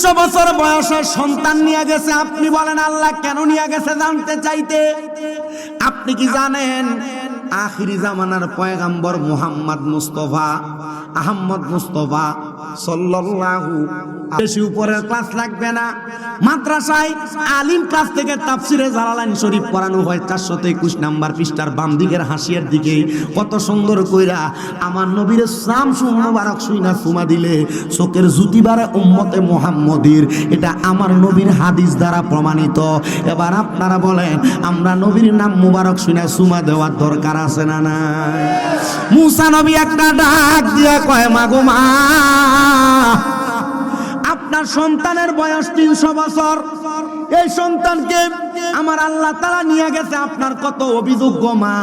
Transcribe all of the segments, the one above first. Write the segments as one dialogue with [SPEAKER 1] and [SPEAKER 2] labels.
[SPEAKER 1] তিনশো বছর বয়সের সন্তান নিয়ে গেছে। আপনি বলেন, আল্লাহ কেন নিয়ে গেছে জানতে চাইতে? আপনি কি জানেন, আখিরি জামানার পয়গাম্বর মুহাম্মদ মুস্তফা, আহম্মদ মুস্তফা সাল্লাল্লাহু বেশি উপরের ক্লাস লাগবে না। মাদ্রাসায় আলিম ক্লাস থেকে জালালাইন শরীফ পড়ানো হয় চারশো একুশ নাম্বার পৃষ্ঠার বাম দিকের হাসিয়ার দিকে। কত সুন্দর কইরা আমার নবীর সাম সুইনা সুমা দিলে, চোখের জুতিবারে উম্মতে মোহাম্মদীর। এটা আমার নবীর হাদিস দ্বারা প্রমাণিত। এবার আপনারা বলেন, আমরা নবীর নাম মুবারক শুনে সুমা দেওয়ার দরকার আছে না না মুসা নবী একটা ডাক দিয়া কয়, মাগো মা আপনার সন্তানের বয়স তিনশো বছর। এই সন্তানকে আমার আল্লাহ তারা নিয়ে গেছে। আপনার কত অভিযোগ্য মা?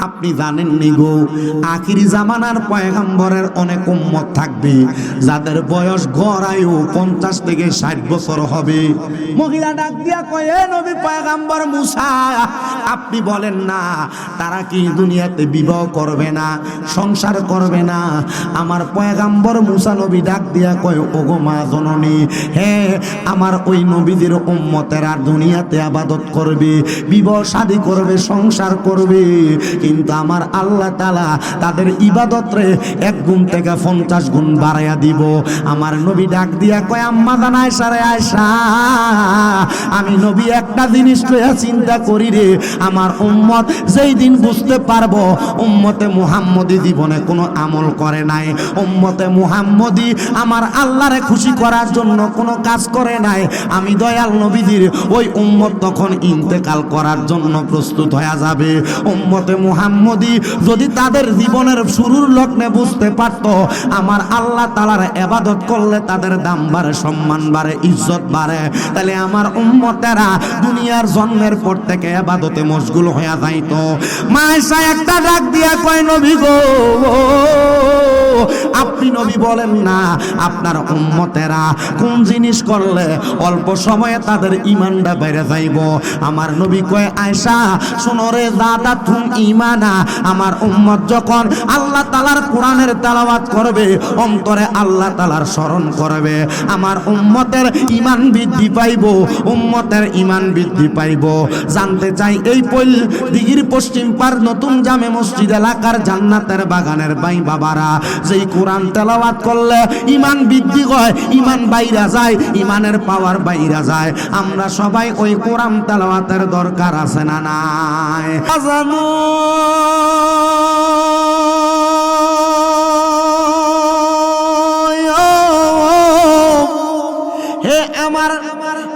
[SPEAKER 1] আপনি জানেন নি গো, আখিরি জামানার পয়গাম্বরের অনেক উম্মত থাকবে, যাদের বয়স গড়ায়ু পঞ্চাশ থেকে ষাট বছর হবে। মহিলা ডাক দিয়া কয়, "এ নবী পয়গাম্বর মুসা, আপনি বলেন না, তারা কি দুনিয়াতে বিবাহ করবে না, সংসার করবে না? আমার পয়গাম্বর মুসা নবী ডাক দিয়া কয়, ওগো মা জননী, হে, আমার ওই নবীদের উম্মতেরা দুনিয়াতে আবাদত করবে, বিবাহ শাদী করবে, সংসার করবে কিন্তু আমার আল্লাহ তালা তাদের ইবাদত রে এক গুণ থেকে পঞ্চাশ গুণ বাড়াইয়া দিব। আমার নবী ডাক দিয়া কয়, আম্মা জানায় সারে আয়সা আমি নবী একটা জিনিস লইয়া চিন্তা করি রে। আমার উম্মত যেই দিন বুঝতে পারব, উম্মতে মুহাম্মদি জীবনে কোনো আমল করে নাই। উম্মতে মুহাম্মদি আমার আল্লাহরে খুশি করার জন্য কোনো কাজ করে নাই। আমি দয়াল নবীদের ওই উম্মত তখন ইন্তেকাল করার জন্য প্রস্তুত হয়ে যাবে। উম্মতে মুহাম্মদি যদি তাদের জীবনের শুরুর লগ্নে বুঝতে পারতো, আমার আল্লাহ তালার এবাদত করলে তাদের দাম বাড়ে, সম্মান বাড়ে, ইজ্জত বাড়ে। তাহলে আমার উম্মতেরা দুনিয়ার জন্মের পর থেকে এবাদতে মশগুল হয়ে যাইতো। মায়েশা একটা ডাক দিয়া কয়, নবী গো, আপনি নবী বলেন না, আপনার উম্মতেরা কোন জিনিস করলে অল্প সময়ে তাদের ইমানটা বেড়ে যাইব? আমার নবী কয় আয়সা শোনো রে দাদা তুম ইমানা আমার উম্মত যখন আল্লাহ তালার কোরআনের তালাবাত করবে, অন্তরে আল্লাহ তালার স্মরণ করবে। আমার উম্মতের ইমান বৃদ্ধি পাইব, উম্মতের ইমান বৃদ্ধি পাইব। জানতে চাই, এই পৈল দিঘির পশ্চিম পার নতুন জামে মসজিদ এলাকার জান্নাতের বাগানের বাই বাবারা, যেই কোরআন তেলাওয়াত করলে ইমান বৃদ্ধি হয় ইমান বাইরা যায় ইমানের পাওয়ার বাইরা যায়। আমরা সবাই ওই কোরআন তেলাওয়াতের দরকার আছে না নাই? আজানু হে আমার,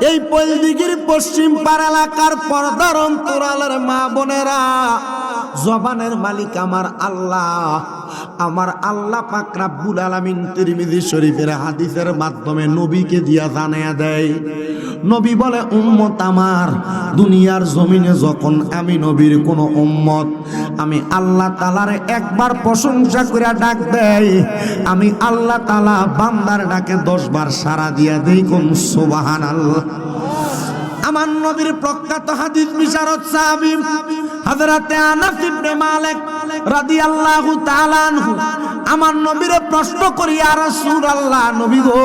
[SPEAKER 1] এই পলদিগির পশ্চিম পার এলাকার পর্দার অন্তরালের মা বোনেরা, জবানের মালিক আমার আল্লাহ। আমার আল্লাহ পাক রাব্বুল আলামিন তিরমিজি শরীফের হাদিসের মাধ্যমে নবীকে দিয়া জানিয়ে দেয়। নবী বলে, উম্মত আমার, দুনিয়ার জমিনে যখন আমি নবীর কোন উম্মত, আমি আল্লাহ তালার একবার প্রশংসা করে ডাক দেয় আমি আল্লাহ তালা বান্দার ডাকে দশ বার সারা দিয়া দেই কোন সুবাহান আল্লাহ আমার নবীর প্রখ্যাত হাদিস বিশারদ সাহাবী হযরতে আনাস ইবনে মালিক রাদিয়াল্লাহু তাআলা আনহু আমার নবীরে প্রশ্ন করি, ইয়া রাসূলুল্লাহ, নবী গো,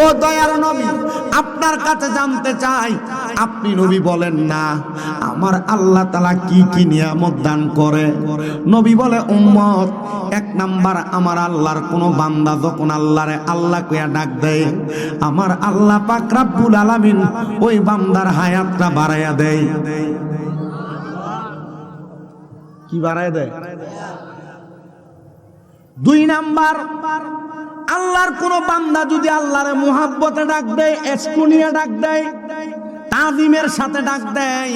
[SPEAKER 1] ও দয়ার নবী, আপনার কাছে জানতে চাই আপনি নবী বলেন না। আমার আল্লাহ তালা কি কি নিয়ামত দান করে? নবী বলে, উম্মত, এক নাম্বার আমার আল্লাহর কোনো বান্দা যখন আল্লাহরে আল্লাহ কইয়া ডাক দেয়, আমার আল্লাহ পাক রাব্বুল আলামিন ওই বান্দার হায়াতটা বাড়াইয়া দেয়। কি বাড়ায় দেয়? দুই নাম্বার, আল্লাহর কোন বান্দা যদি আল্লাহরে মুহাব্বতে ডাক দেয়, এসকুনিয়া ডাক দেয় তাজিমের সাথে ডাক দেয়।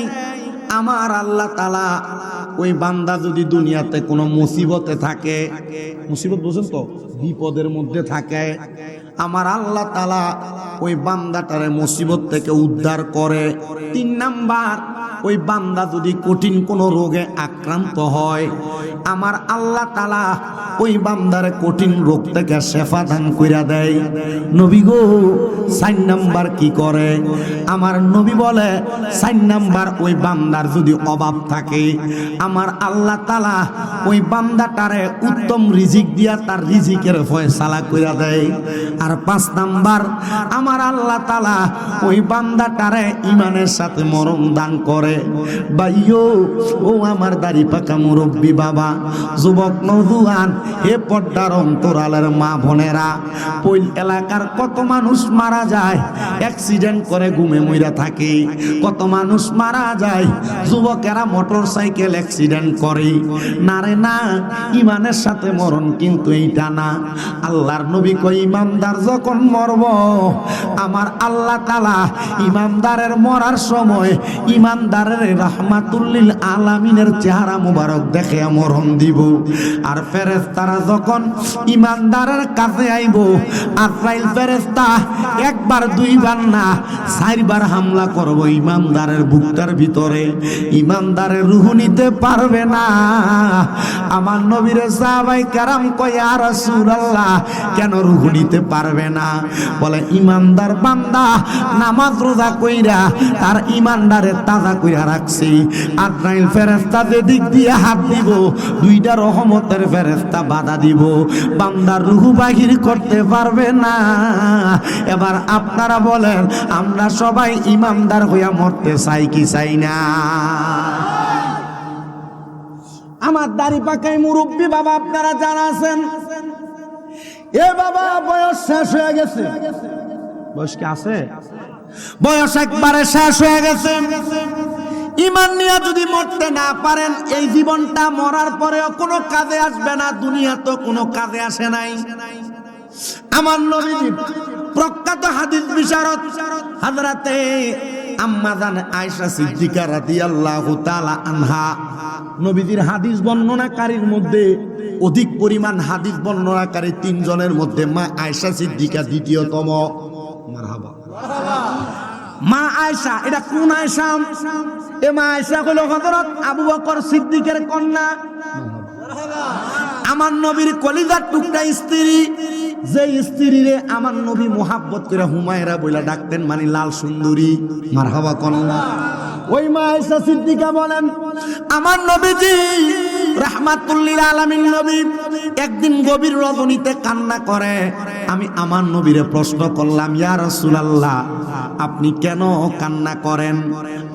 [SPEAKER 1] আমার আল্লাহ তালা ওই বান্দা যদি দুনিয়াতে কোনো মুসিবতে থাকে, মুসিবত বুঝুন তো? বিপদের মধ্যে থাকে। আমার আল্লাহ তালা ওই বান্দাটারে মুসিবত থেকে উদ্ধার করে। তিন নাম্বার, ওই বান্দা যদি কঠিন কোনো রোগে আক্রান্ত হয়, আমার আল্লাহ তালা ওই বান্দারে কঠিন রোগ থেকে শেফা দান কইরা দেয়। নবী গো সাইন নাম্বার কি করে? আমার নবী বলে সাইন নাম্বার ওই বান্দার যদি অভাব থাকে, আমার আল্লাহ তালা ওই বান্দাটারে উত্তম রিজিক দিয়া তার রিজিকের ফয়সালা কইরা দেয়। পাঁচ নাম্বার, আমার আল্লাহ তালা ওই বান্দাটারে ইমানের সাথে মরণ দান করে। বাইও ও আমার দাড়ি পাকা মুরব্বী বাবা, যুবক নৌদুয়ান হে পর্দার অন্তরালের মা বোনেরা পৈল এলাকার কত মানুষ মারা যায় অ্যাক্সিডেন্ট করে ঘুমে মইরা থাকে। কত মানুষ মারা যায়, যুবকেরা মোটর সাইকেল অ্যাক্সিডেন্ট করে। না রে না ইমানের সাথে মরণ কিন্তু এইটা না। আল্লাহর নবী কই ইমানদার যখন মরব, আমার আল্লাহ তালা ইমানদারের মরার সময় ইমানদারের রাহমাতুল্লিল আলামিনের চেহারা মুবারক দেখে মরণ দিব। আর ফেরেস্তারা যখন ইমানদারের কাছে আইব, আজরাইল ফেরেস্তা একবার, দুইবার না, চারবার হামলা করব ইমানদারের বুকটার ভিতরে। ইমানদারের রুহু নিতে পারবে না। আমার নবীর সাহাবাই কারাম কয় আর রাসূলুল্লাহ, কেন রুহু নিতে পারবে না। বলে, ইমানদার বান্দা, নামাজ রোজা কইরা তার ইমানদারে তাজা কইরা রাখছি। আজরাইল ফেরেস্তা দিক দিয়ে হাত দিব, দুইটা রহমতের ফেরেস্তা বাধা দিব। বান্দার রুহু বাহির করতে পারবে না। এবার আপনারা বলেন, আমরা সবাই ইমানদার হইয়া মরতে চাই কি চাই না? আমার দাড়ি পাকাই মুরব্বী বাবা, আপনারা জানা আছেন এ বাবা বয়স শেষ হয়ে গেছে। বয়স কি আছে? বয়স একবারে শেষ হয়ে গেছে। ইমান নিয়ে যদি মরতে না পারেন এই জীবনটা মরার পরেও কোনো কাজে আসবে না দুনিয়া তো কোনো কাজে আসে নাই। আমার নবীজি প্রখ্যাত হাদিস বিশারদ হাজরাতে আম্মা জান আয়েশা সিদ্দিকা রাদিয়াল্লাহু তাআলা আনহা নবীজির হাদিস বর্ণনাকারীর মধ্যে অধিক পরিমাণ হাদিস বর্ণনাকারী তিনজনের মধ্যে মা আয়েশা সিদ্দিকা দ্বিতীয়তম। মারহাবা। মা আয়েশা এটা কোন আয়েশা? এ মা আয়েশা হলো হযরত আবু বকর সিদ্দিকের কন্যা। আমার নবীর কলিজার টুকরা স্ত্রী। যে স্ত্রী রে আমার নবী মোহাব্বত করে হুমায়রা বইলা ডাকতেন মানে লাল সুন্দরী। মারহাবা কন্যা। ওই মা আয়সা সিদ্দিকা বলেন আমার নবীজি রাহমাতুল্লিল নবী, একদিন গভীর রজনীতে কান্না করে। আমি আমার নবীরে প্রশ্ন করলাম আপনি কেন কান্না করেন?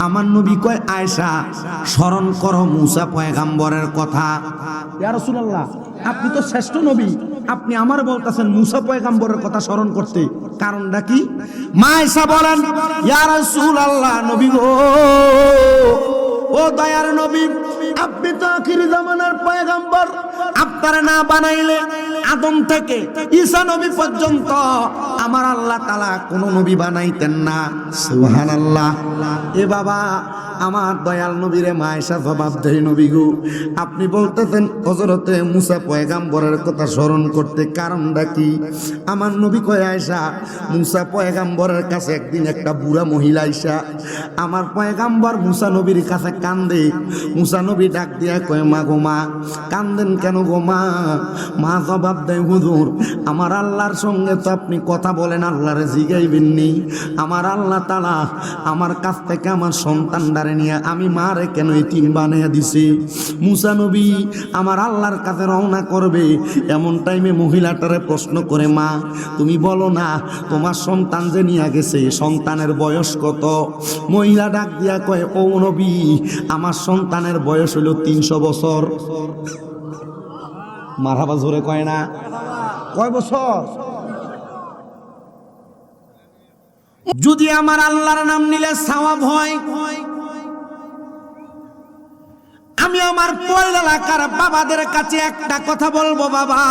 [SPEAKER 1] আমার নবী কয়, আয়েশা, স্মরণ করো মুসা পয়গাম্বরের কথা। ইয়া রাসূলুল্লাহ, আপনি তো শ্রেষ্ঠ নবী, আপনি আমার বলতেছেন মুসা পয়গাম্বরের কথা স্মরণ করতে। কারণটা কি? মা আয়েশা বলেন, ইয়া নবী গো ও দয়ার নবী, আপনি তো আখির জামানার পয়গাম্বর। আপনার না বানাইলে আদম থেকে ঈসা নবী পর্যন্ত আমার আল্লাহ তালা কোন নবী বানাইতেন না। সুহান আল্লাহ এ বাবা আমার দয়াল নবীরে মায়েশা জবাব দেয় নবী গু আপনি বলতেছেন হজরতে মুসা পয়গাম্বরের কথা স্মরণ করতে কারণটা কি? আমার নবী কয় আয়সা মুসা পয়গাম্বরের কাছে একদিন একটা বুড়া মহিলা আইসা, আমার পয়গাম্বর মুসা নবীর কাছে কান্দে। মুসা নবী ডাক দিয়া কয়, মা গো মা, কান্দেন কেন গো মা? মা জবাব দেয়, হুজুর, আমার আল্লাহর সঙ্গে তো আপনি কথা বলেন, আল্লাহরে জিগাইবেন নি। আমার আল্লাহ তালা আমার কাছ থেকে আমার সন্তান সন্তানদারে নিয়ে আমি মারে কেন এতিম বানিয়ে দিছে? মুসা নবী আমার আল্লাহর কাছে রওনা করবে। এমন টাইমে মহিলাটারে প্রশ্ন করে, মা, তুমি বলো না, তোমার সন্তান যে নিয়ে গেছে, সন্তানের বয়স কত? মহিলা ডাক দিয়া কয়, ও নবী, আমার সন্তানের বয়স হলো তিনশো বছর। মারাবা জোরে কয় না, কয় বছর? যদি আমার আল্লাহর নাম নিলে সাওয়াব হয় আমি আমার পয়েল এলাকার বাবাদের কাছে একটা কথা বলব, বাবা।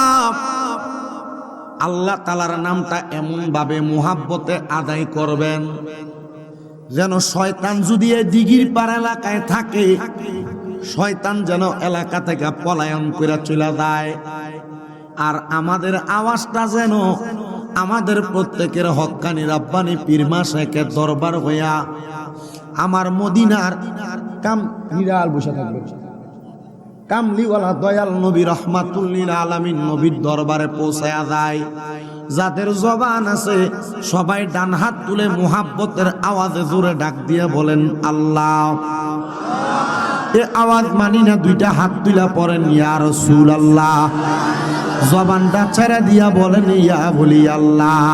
[SPEAKER 1] আল্লাহ তালার নামটা এমন ভাবে মোহাব্বতে আদায় করবেন যেন শয়তান যদি এই দিঘির পার এলাকায় থাকে, শয়তান যেন এলাকা থেকে পলায়ন করে চলে যায়। আর আমাদের আওয়াজটা যেন আমাদের প্রত্যেকের হক্কানি রাব্বানি পীরমা শেখের দরবার হইয়া আমার মদিনার কাম বিড়াল বসে থাকবে। কামলিওয়ালা দয়াল নবী রহমাতুল্লিল আলামিন নবীর দরবারে পৌঁছায়া যায়। যাদের জবান আছে, সবাই ডান হাত তুলে মুহাব্বতের আওয়াজে জোরে ডাক দিয়ে বলেন, আল্লাহ। এ আওয়াজ মানি না দুইটা হাত তুলা পড়েন, ইয়া রসুল আল্লাহ জবানটা ছেড়ে দিয়া বলেন, ইয়া বলি আল্লাহ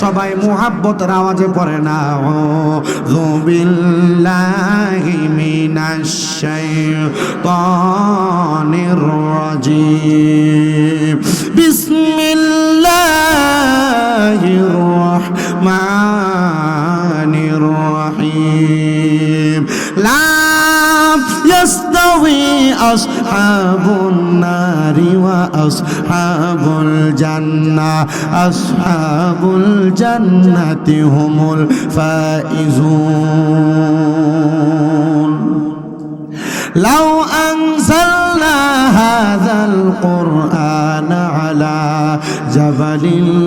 [SPEAKER 1] সবাই মোহাব্বতের আওয়াজে পড়ে না বিল্লাহি মিনাশ শাইতানির রাজিম বিসমিল্লাহির রহমানির রহিম লা يستوي أصحاب النار আসহাবুল জান্নাহ আসহাবুল জান্নাতি হুমুল ফাইজুন। লাউ আনসালনা হাযাল কুরআন على جبل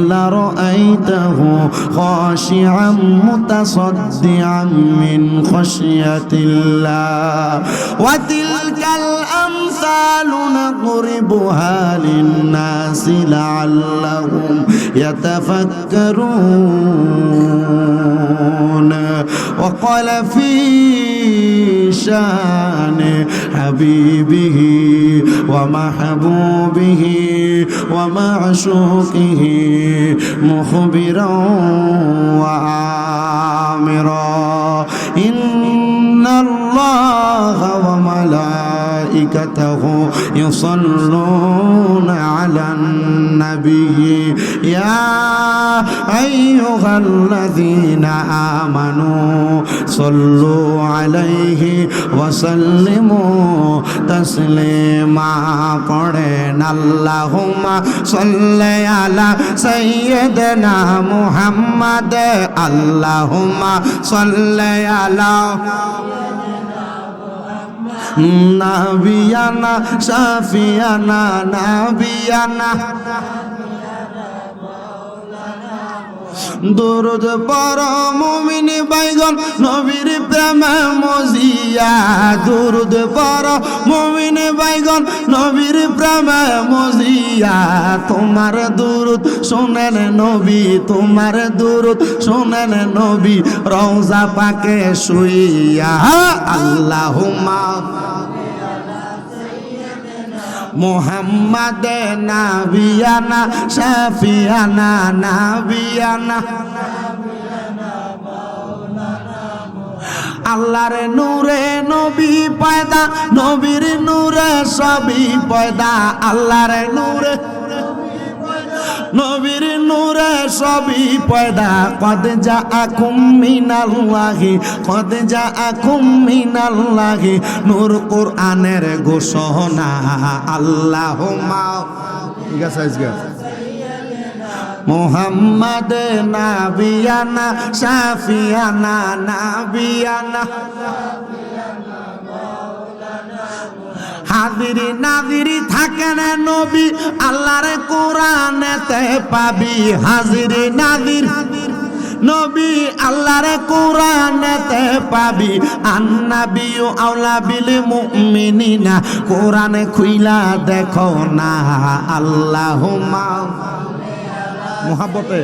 [SPEAKER 1] لرأيته خاشعا متصدعا من خشية الله. وتلك الأمثال نضربها للناس لعلهم يتفكرون. وقال في شأن حبيبه ومحبوبه ومعشوقه مخبرا وعامرا إن الله وملائكته يصلون النبي يا أيها الذين آمنوا صلوا عليه وسلموا تسليما قرن اللهم صل على سيدنا محمد اللهم صل على নাবিয়ানা সাফিয়ানা নাবিয়ানা দরুদ পর মুমিন বাইগন নবীর প্রেম মজিয়া। দরুদ পর মুমিন বাইগন নবীর প্রেম মজিয়া। তোমার দরুদ শোনেন নবী, তোমার দরুদ শোনেন নবী, রওজা পাকে শুইয়া। আল্লাহুম্মা মোহাম্মদ নাবিয়ানা শাফিয়ানা নাবিয়ানা। আল্লাহর নূরে নবী পয়দা নবীর নূরে সবই পয়দা। আল্লাহর নূরে নবীর নূরে সবই পয়দা। কদ যা আকুম মিনাল্লাহি কদ যা আকুম মিনাল্লাহি নূর কোরআনের ঘোষণা। আল্লাহুম্মা। ঠিক আছে আজকে। মোহাম্মদ নাবিয়ানা সাফিয়ানা নাবিয়ানা। হাজিরি নাজিরি না নবী, আল্লাহর কোরআনেতে পাবি। হাজিরি নাজির নবী, আল্লাহর কোরআনেতে পাবি। আন্নাবিউ আউলা বিল মুমিনিনা, কোরআনে খুইলা দেখো না। আল্লাহুম্মা। মোহাব্বতে।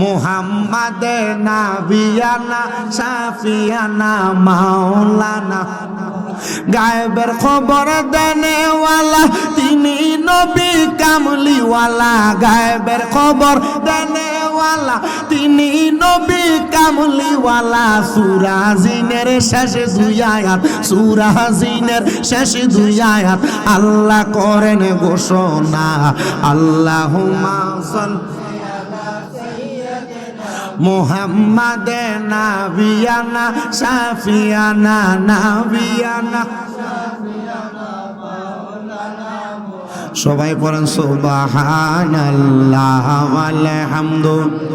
[SPEAKER 1] মোহাম্মদ নাবিয়ানা সাফিয়ানা মাওলানা গায়েবের খবর দেনেওয়ালা, তিনি নবী কামলিওয়ালা। গায়েবের খবর দেনেওয়ালা, তিনি নবী কামলিওয়ালা। সুরাজিনের শেষে দুই আয়াত সুরাজিনের শেষে দুই আয়াত। আল্লাহ করেন ঘোষণা, আল্লাহুম্মা সাল্লি মোহাম্মদ নাবিয়ানা, সাফিয়ানা নাবিয়ানা। সবাই পড়েন সুবহানাল্লাহ আলহামদুলিল্লাহ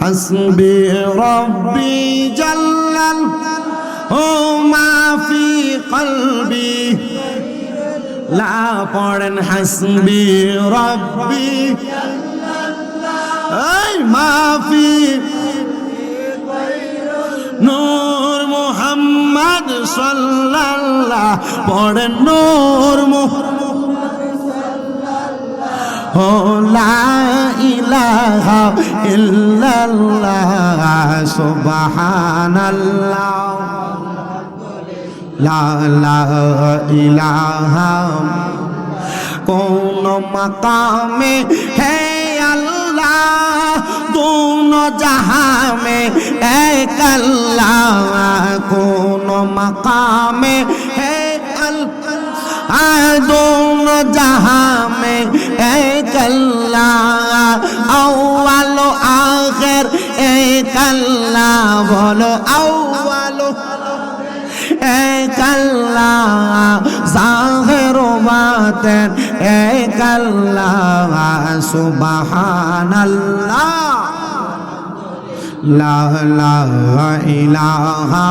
[SPEAKER 1] হাসবি রব্বি জাল্লাল, ও মা ফি কলবি। লা পড়েন হাসবি রব্বি। এই মাফি। নূর সাল্লাল্লাহ। পড়েন নূর ও লা ইলাহা ইল্লাল্লাহ। সুবহানাল্লাহ। লাহাম কোন মকামে, হে আল্লাহ, কোন জাহামে এক আল্লাহ, কোন মকামে, হে আল দোন জাহামে এক বাতেন এক আল্লাহ সুবহানাল্লাহ। লা লা লা ইলাহা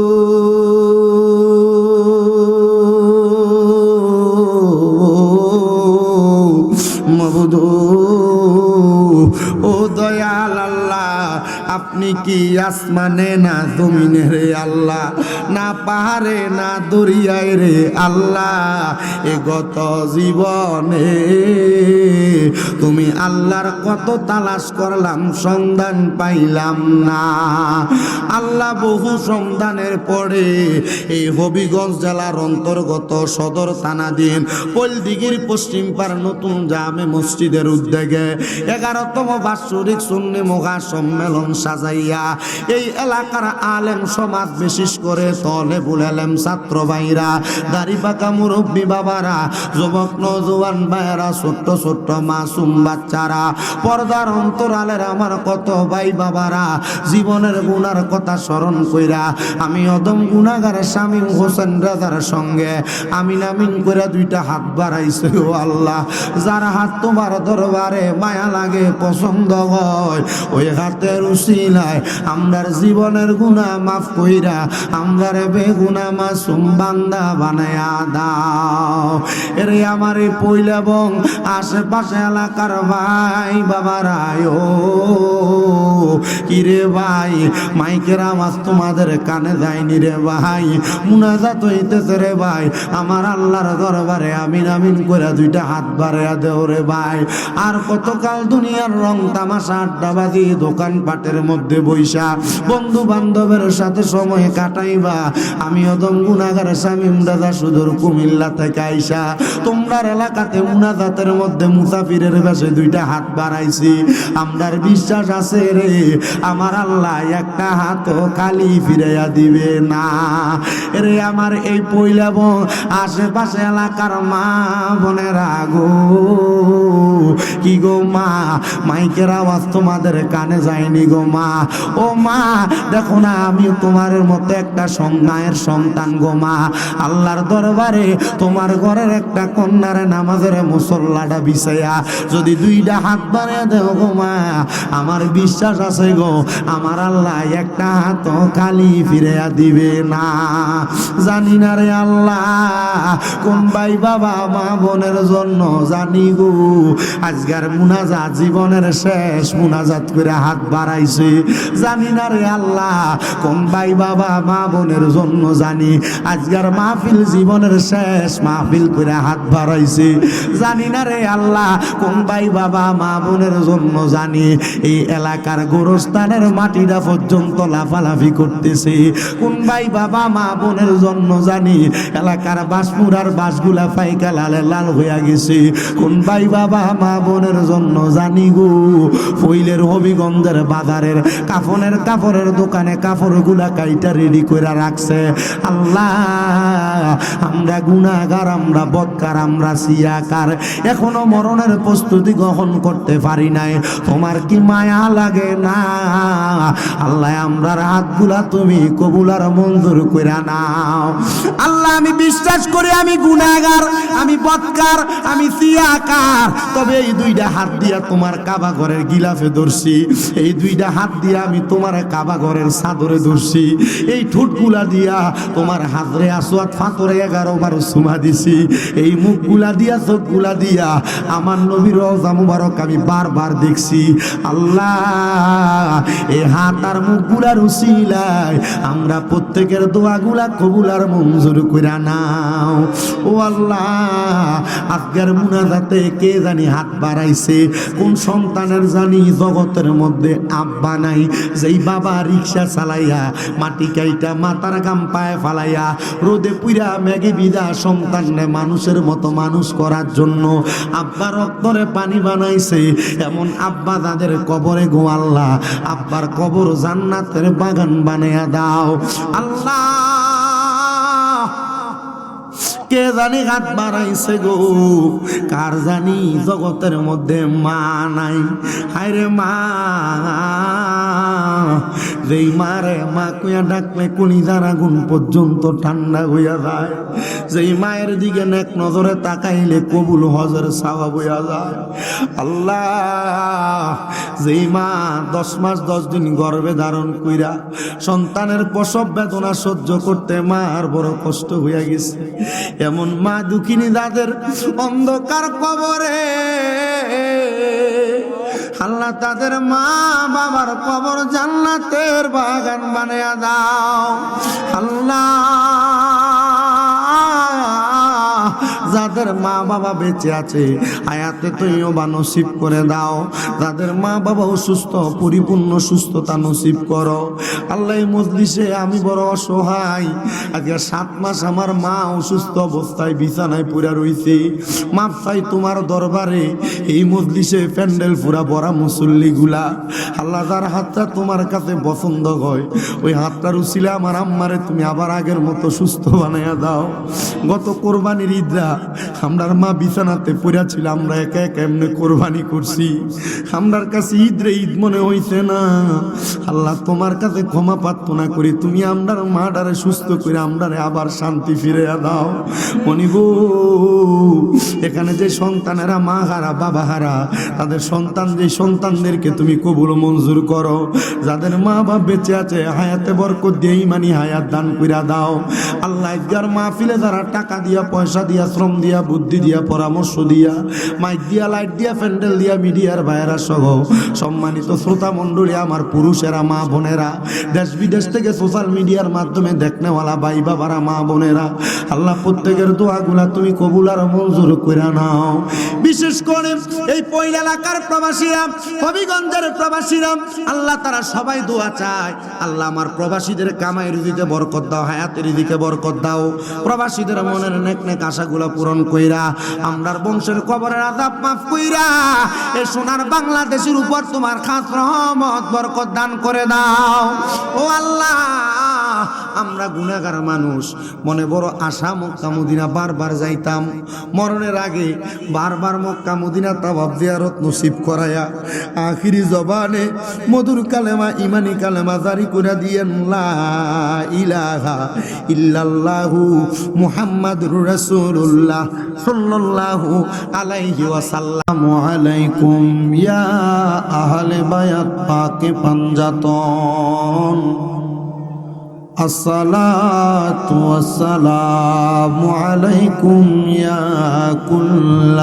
[SPEAKER 1] কি আসমানে না জমিনে রে আল্লাহ? না পাহাড়ে না দরিয়ায় রে আল্লাহ? এ গত জীবনে তুমি আল্লাহর কত তালাশ করলাম, সন্ধান পাইলাম না। আল্লাহ বহু সন্ধানের পরে এই হবিগঞ্জ জেলার অন্তর্গত সদর থানাধীন পলদিগির পশ্চিম পার নতুন জামে মসজিদের উদ্যোগে এগারোতম বাৎসরিক শূন্য মহা সম্মেলন সাজাইয়া এই এলাকার আলেম সমাজ বিশেষ করে তলে বুলেলেম ছাত্র ভাইরা, দাড়ি পাকা মুরব্বী বাবারা, যুবক নজওয়ান ভাইরা ছোট্ট ছোট্ট মাসুম বাচ্চারা, পর্দার অন্তরালের আমার কত ভাই বাবারা, জীবনের গুনার কথা স্মরণ কইরা, আমি অদম গুনাগার স্বামী হোসেন রাজার সঙ্গে আমি নামিন করে দুইটা হাত বাড়াইছে, ও আল্লাহ। যার হাত তোমার দরবারে মায়া লাগে, পছন্দ হয়, ওই হাতের আমরার জীবনের গুণা মাফ কইরা আমরার বেগুনা মাসুম বান্দা বানায়া দাও। এরে আমার এই পইলা বং আশেপাশে এলাকার ভাই বাবারায় কিরে ভাই? মাইকের আওয়াজ তোমাদের কানে যায়নি রে ভাই। মুনাজাত হইতেছে রে ভাই। আমার আল্লাহর দরবারে আমিন আমিন করে দুইটা হাত বাড়াইয়া দেও রে ভাই। আর কতকাল দুনিয়ার রং তামাশা আড্ডাবাজি দোকান পাটের মধ্যে বৈশা বন্ধু বান্ধবের সাথে সময় কাটাইবা। আমি অদম গুনাগার শামিম দাদা সুদূর কুমিল্লা থেকে আইসা। তোমরার এলাকাতে মুনাজাতের মধ্যে মুসাফিরের বেশে দুইটা হাত বাড়াইছি। আমরার বিশ্বাস আছে রে। আমার আল্লাহ একটা হাত খালি ফিরাইয়া দিবে না। রে আমার এই পইলা বোন আশেপাশে এলাকার মা বোনেরা গো। কি গো মা, মাইকের আওয়াজ তোমাদের কানে যায়নি গো মা। ও মা, দেখো না, আমি তোমার মতো একটা মায়ের সন্তান গো মা। আল্লাহর দরবারে তোমার ঘরের একটা কন্যার নামাজের মুসল্লাটা বিছাইয়া যদি দুইটা হাত বাড়িয়ে দেও গো মা, আমার বিশ্বাস আছে গো আমার আল্লাহ একটা হাত খালি ফিরে দিবে না। জানি না রে আল্লাহ, কোন ভাই বাবা, মা বোনের জন্য জানি গো আজকার মুনাজাত জীবনের শেষ মুনাজাত করে হাত বাড়াইছে। জানি না রে আল্লাহ, কোন ভাই বাবা, মা বোনের জন্য জানি আজকার মাহফিল জীবনের শেষ মাহফিল করে হাত বাড়াইছে। জানি না রে আল্লাহ, কোন ভাই বাবা, মা বোনের জন্য জানি, এই এলাকার গরিব গোরস্থানের মাটিটা পর্যন্ত লাফালাফি করতেছে। কোন ভাই বাবা, মা বোনের জন্য জানি এলাকার বাসমুরার বাসগুলা ফাইকা লালে লাল হইয়া গেছে। কোন ভাই বাবা, মা বোনের জন্য জানি গো, ফইলের হবিগঞ্জের বাজারের কাফনের কাপড়ের দোকানে কাপড়গুলা কাইটা রেডি করে রাখছে। আল্লাহ, আমরা গুনাগার আমরা বদকার, আমরা সিয়াকার, এখনও মরণের প্রস্তুতি গ্রহণ করতে পারি নাই। তোমার কি মায়া লাগে না আল্লাহ, আমরার হাতগুলা তুমি কবুলার মঞ্জুর করে নাও। আল্লাহ, আমি বিশ্বাস করি আমি গুনাগার আমি বদকার, আমি সিয়াকার। তবে এই দুইটা হাত দিয়া তোমার কাবা ঘরের গিলাফে ধরছি। এই দুইটা হাত দিয়া আমি তোমার কাবা ঘরের সাদরে ধরছি। এই ঠোঁটগুলা দিয়া তোমার হাতরে আসোয়াত ফাতরে এগারো বারো সুমা দিছি। এই মুখগুলা দিয়া, চোখগুলা দিয়া আমার নবীর রওজা মুবারক আমি বারবার দেখছি। আল্লাহ এই হাত আর মুখগুলার উসিলায় আমরা প্রত্যেকের দোয়াগুলা কবুলার মঞ্জুর কইরা নাও। ও আল্লাহ, আজকের মুনাজাতে কে জানি হাত বাড়াইছে? কোন সন্তানের জানি জগতের মধ্যে আব্বা নাই, যেই বাবা রিক্সা চালাইয়া মাটি কাইটা মাথার গাম পায়ে ফালাইয়া রোদে পুইরা মেঘে বিদা সন্তানরে মানুষের মতো মানুষ করার জন্য আব্বা রক্তরে পানি বানাইছে। এমন আব্বা তাদের কবরে গো আল্লাহ আব্বার কবর জান্নাতের বাগান বানিয়ে দাও। আল্লাহ কে জানি হাত বাড়াইছে গো? কার জানি জগতের মধ্যে মা নাই? হায়রে মা। যেই মারে মা কুয়া ডাকলে কুনি যারা গুণ পর্যন্ত ঠান্ডা হইয়া যায়। যেই মায়ের দিকে নেক নজরে তাকাইলে কবুল হজের সাওয়া হইয়া যায়। আল্লাহ, যেই মা দশ মাস দশ দিন গর্ভে ধারণ কইরা সন্তানের প্রসব বেদনা সহ্য করতে মার বড় কষ্ট হইয়া গেছে। এমন মা দুঃখিনী তাদের অন্ধকার কবরে। আল্লাহ তাদের মা বাবার কবর জান্নাতের বাগান বানিয়ে দাও। আল্লাহ যাদের মা বাবা বেঁচে আছে। আয়াতে তুইও বা নসিব করে দাও। যাদের মা বাবা অসুস্থ, পরিপূর্ণ সুস্থতা নসিব করো। আল্লাহ মজলিসে আমি বড় অসহায়। আজকে সাত মাস আমার মা অসুস্থ অবস্থায় বিছানায় পুরা রইছে। মাপ চাই তোমার দরবারে, এই মজলিসে প্যান্ডেল পুরা বড়া মুসল্লিগুলা। আল্লাহ যার হাতটা তোমার কাছে পছন্দ হয়, ওই হাতটার উচিলে আমার আম্মারে তুমি আবার আগের মতো সুস্থ বানাইয়া দাও। গত কোরবানির ঈদরা আমরার মা বিছানাতে পড়া ছিল, আমরা একা একা এমনি কোরবানি করছি। আমরার কাছে ঈদ রে ঈদ মনে হইছে না। আল্লাহ তোমার কাছে ক্ষমা প্রার্থনা করি, তুমি আমরার মাটারে সুস্থ করে আমরারে আবার শান্তি ফিরে দাও। মনি গো, এখানে যে সন্তানেরা, মা হারা, বাবা হারা, তাদের সন্তান, যে সন্তানদেরকে তুমি কবুল মঞ্জুর করো, যাদের মা বাপ বেঁচে আছে, হায়াতে বরকত দিয়ে ইমানি হায়াত দান কইরা দাও। আল্লাহ যার মাহফিলে যারা টাকা দিয়া, পয়সা দিয়া, শ্রম দিয়া বুদ্ধি দিয়া, পরামর্শ দিয়া, মাইক দিয়া, লাইট দিয়া, প্যান্ডেল দিয়া, মিডিয়ার ভাইয়েরা সহ সম্মানিত শ্রোতা মণ্ডলী, আমার পুরুষেরা, মা বোনেরা, দেশ বিদেশ থেকে সোশ্যাল মিডিয়ার মাধ্যমে দেখনেওয়ালা ভাই বাবারা, মা বোনেরা, আল্লাহ প্রত্যেকের দোয়াগুলা তুমি কবুল আর মঞ্জুর করে নাও। বিশেষ করে এই পৈল এলাকার প্রবাসীরা, হবিগঞ্জের প্রবাসীরা, আল্লাহ তারা সবাই দোয়া চায়, আল্লাহ আমার প্রবাসীদের কামাইয়ের দিকে বরকত দাও, হায়াতের দিকে বরকত দাও। প্রবাসীদের মনের নেক নেক আশাগুলো পূরণ কইরা, আমরার বংশের কবরের আজাব মাফ কইরা এই সোনার বাংলাদেশের উপর তোমার খাস রহমত, বরকত দান করে দাও। ও আল্লাহ, আমরা গুণাগার মানুষ, মনে বড় আশা মক্কা মদিনা বারবার যাইতাম। মরণের আগে বারবার মক্কা মদিনা তাবাব জিয়ারত নসিব করায়া, আখিরি জবানে মধুর কালেমা, ইমানি কালেমা জারি করে দিয়েন ইলাহা ইল্লাল্লাহু মুহাম্মাদুর রাসূলুল্লাহ। সাল্লাল্লাহু আলাইহি ওয়াসাল্লাম আলাইকুম ইয়া আহলে বায়াত পাকে পাঞ্জাতন الصلاة والسلام عليكم يا كل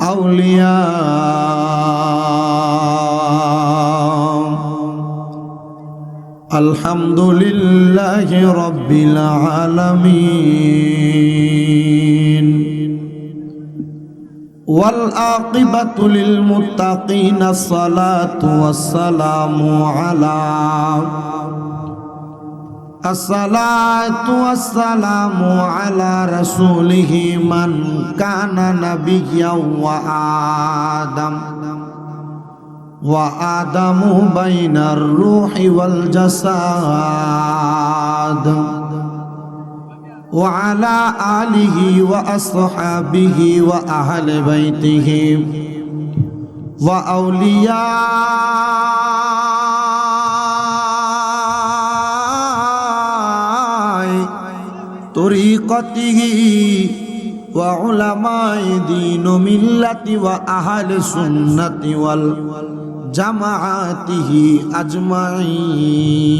[SPEAKER 1] الأولياء الحمد لله رب العالمين والعاقبة للمتقين الصلاة والسلام على الصلاة والسلام على رسوله من كان نبيا وآدم وآدم بين الروح والجسد وعلى آله وأصحابه وأهل بيته وأولياء طريقته وعلماء دين ملة وأهل سنة والجماعته أجمعين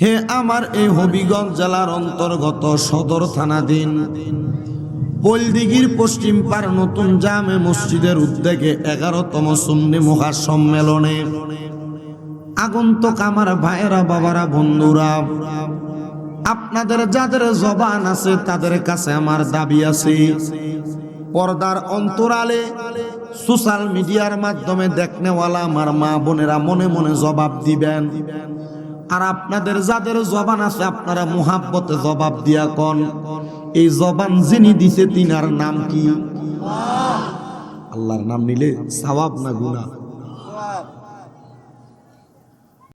[SPEAKER 1] হে আমার এই হবিগঞ্জ জেলার অন্তর্গত সদর থানাধীন বলদিগির পশ্চিম পার নতুন জামে মসজিদের উদ্যোগে এগারোতম সুন্নি মহা সম্মেলনে আগন্তক আমার ভাইয়েরা বাবারা বন্ধুরা আপনাদের যাদের জবান আছে, তাদের কাছে আমার দাবি আছে। পর্দার অন্তরালে সোশ্যাল মিডিয়ার মাধ্যমে দেখনেওয়ালা আমার মা বোনেরা মনে মনে জবাব দিবেন। আর আপনাদের যাদের জবান আছে, আপনারা মুহাব্বতে জবাব দিয়া কন। এই জবান যিনি দিছে, তিনার নাম কি? আল্লাহর নাম নিলে সওয়াব না গুনাহ?